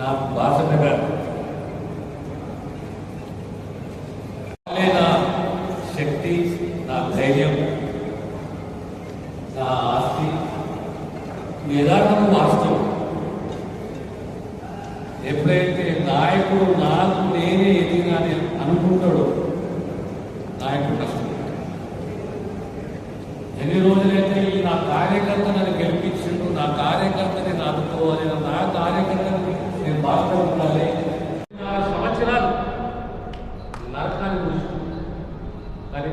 నా భాషణ గారు వాళ్ళే నా శక్తి నా ధైర్యం నా ఆస్తి యథార్థం వాస్తవం ఎప్పుడైతే నాయకుడు నాకు నేనే ఎదిగాని అనుకుంటాడో నాయకుడు కష్టం ఎన్ని రోజులైతే ఈ నా కార్యకర్త నన్ను గెలిపించిండు నా కార్యకర్తని నేను ఆదుకోవాలి నా కార్యకర్తని నేను బాధపడుకోవాలి సంవత్సరాలు నరకాన్ని కానీ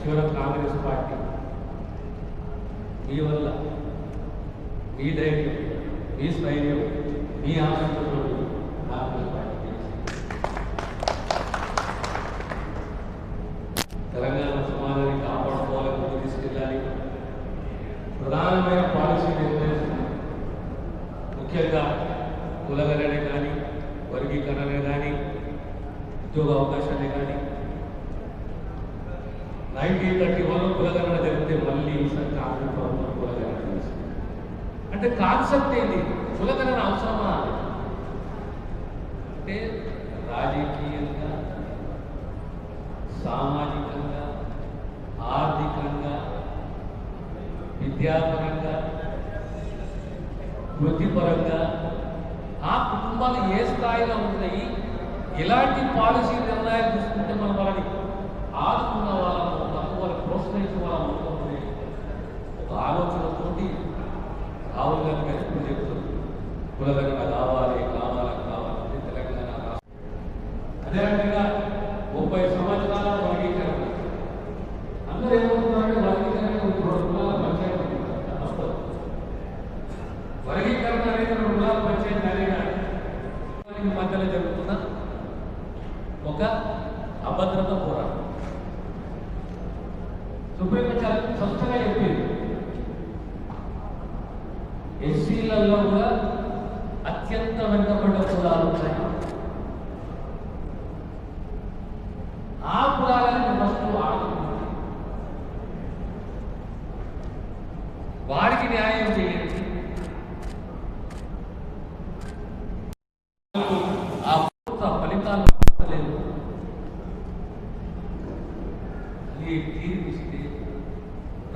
చివరి కాంగ్రెస్ పార్టీ మీ వల్ల మీ ధైర్యం మీ స్థైర్యం మీ ఆనందంతో కాంగ్రెస్ పార్టీ తెలంగాణ సమాజాన్ని కాపాడుకోవాలని తీసుకెళ్ళాలి. ప్రధానమైన పాలసీ ముఖ్యంగా కులగలనే కానీ వర్గీకరణనే కానీ ఉద్యోగ అవకాశాలే కానీ నైన్టీన్ థర్టీ వన్ కులగణన జరిగితే మళ్ళీ ఈసారి కాంగ్రెస్ ప్రభుత్వం కులగణన చేసింది. అంటే కాన్సెప్ట్ ఏంటి కులగణన అవసరమా? అంటే రాజకీయంగా సామాజికంగా ఆర్థికంగా విద్యాపరంగా వృత్తిపరంగా ఆ కుటుంబాలు ఏ స్థాయిలో ఉన్నాయి ఎలాంటి పాలసీ నిర్ణయాలు తీసుకుంటే మనం వాళ్ళని ఆదుకున్న వాళ్ళము తక్కువ వాళ్ళని ప్రోత్సహించిన వాళ్ళము అనుకుంటే ఒక ఆలోచనతోటి రాహుల్ గారి మీద ఇప్పుడు చెప్తుంది కులదంగా రావాలి కావాలి కావాలంటే తెలంగాణ రాష్ట్రం. అదే రకంగా ముప్పై సంవత్సరాల వర్గీకరణ అందరూ ఏమవుతున్నారంటే వర్గీకరణ రెండు కులాల పంచాయతీ ఉంటుంది. తప్పదు. వర్గీకరణ అనేది రెండు కులాల పంచాయతీ అనే కాదు. దానికి మధ్యలో జరుగుతున్న ఒక అభద్రత పోరాటం సుప్రీంకోర్టు చాలా స్పష్టంగా చెప్పింది ఎస్సీలలో కూడా అత్యంత వెనుకబడ్డ కులాలు ఉన్నాయి ఆ కులాలని ఫస్ట్ ఆడుకుంటుంది వారికి న్యాయం చేయండి ఆ ప్రభుత్వ ఫలితాలు పొందలేదు ఈ తీర్పిస్తే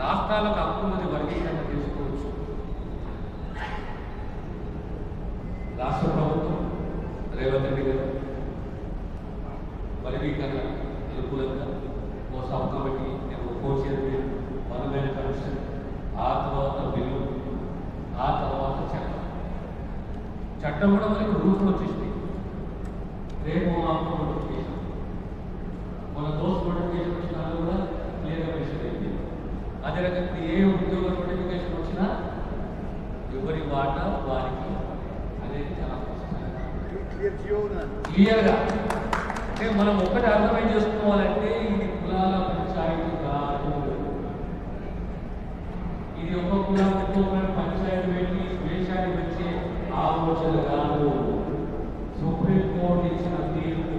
రాష్ట్రాలకు హక్కున్నది వర్గీకరణ చేసుకోవచ్చు. రాష్ట్ర ప్రభుత్వం రేవంత్ రెడ్డి గారు వర్గీకరణ అనుకూలంగా ఓ సబ్ కమిటీ ఓ కో చైర్మన్ వనమైన కమిషన్ ఆ తర్వాత బిల్లు ఆ తర్వాత చట్టం. చట్టం కూడా మనకి రూల్స్ వచ్చేసింది రేపు మాకు నోటిఫికేషన్ మన దోస్త్ నోటిఫికేషన్ వచ్చినా కూడా క్లియర్గా మెసేజ్ అయింది. అదే రకంగా ఏ ఉద్యోగ నోటిఫికేషన్ వచ్చినా ఎవరి వాటా వారికి అనేది చాలా క్లియర్గా అంటే మనం ఒకటి అర్థమై చేసుకోవాలంటే ఇది కులాల పంచాయతీ కాదు. ఇది ఒక మనం పంచాయతీ పెట్టి ద్వేషాన్ని వచ్చే ఆలోచన కాదు. సుప్రీంకోర్టు ఇచ్చిన తీర్పు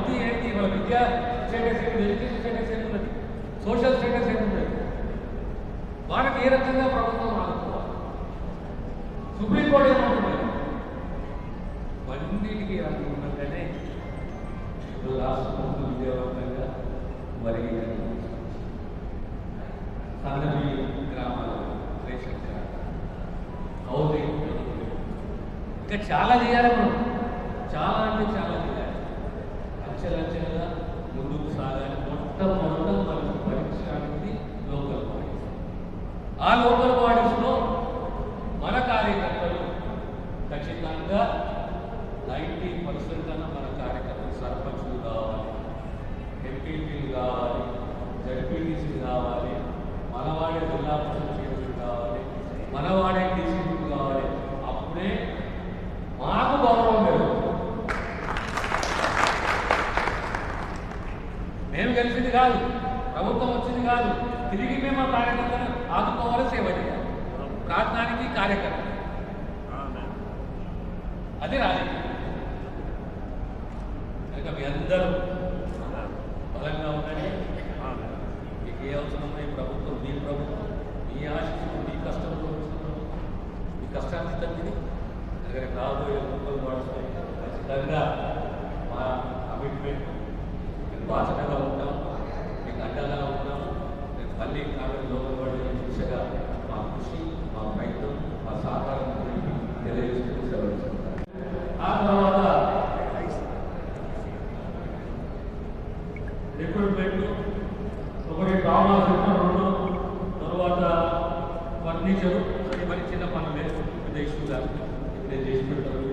వృత్తి ఏంటి? వాళ్ళ విద్యా స్టేటస్ ఏంటి? ఎడ్యుకేషన్ స్టేటస్ ఏమి ఉన్నది. సోషల్ స్టేటస్ ఏమి ఉన్నది. వాళ్ళకి ఏ రకంగా ప్రభుత్వం ఆదుకోవాలి సుప్రీంకోర్టు ఏమంటున్నారు అన్నిటికీ అనుగుణంగానే ఇప్పుడు రాష్ట్ర ప్రభుత్వం విజయవంతంగా వర్గీకరణ సన్నబి గ్రామాల రేషన్ కార్డు హౌసింగ్ ఇంకా చాలా చేయాలి మనం. చాలా అంటే చాలా చేయాలి. అంచెలంచెలుగా ముందుకు సాగాలి. వచ్చేది కాదు ప్రభుత్వం వచ్చేది కాదు. తిరిగి మేము ఆ కార్యకర్తను ఆదుకోవాలి సేవ చేయాలి. ప్రాంతానికి కార్యకర్త. అది రాజకీయం. కనుక మీ అందరూ బలంగా ఉండండి. మీకు ఏ అవసరం ఉన్నాయి ప్రభుత్వం మీ ప్రభుత్వం మీ ఆశిస్తూ మీ కష్టంతో వచ్చిన ప్రభుత్వం. మీ కష్టాన్ని తగ్గింది అందుకని రాబోయే ముప్పై వాడుతాయి ఖచ్చితంగా మా కమిట్మెంట్ మేము ఎక్విప్మెంట్ ఒకటి కావాల్సిన రెండు తర్వాత ఫర్నిచర్ అది మరి చిన్న పనులే పెద్ద ఇష్యూ ఇప్పుడే చేసి పెడతారు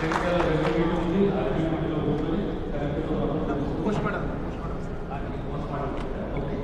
టెక్నికల్ రెగ్యులేట్ ఉంది ఆ రెగ్యులేట్లో ఉంటుంది కరెక్ట్గా post madam post madam okay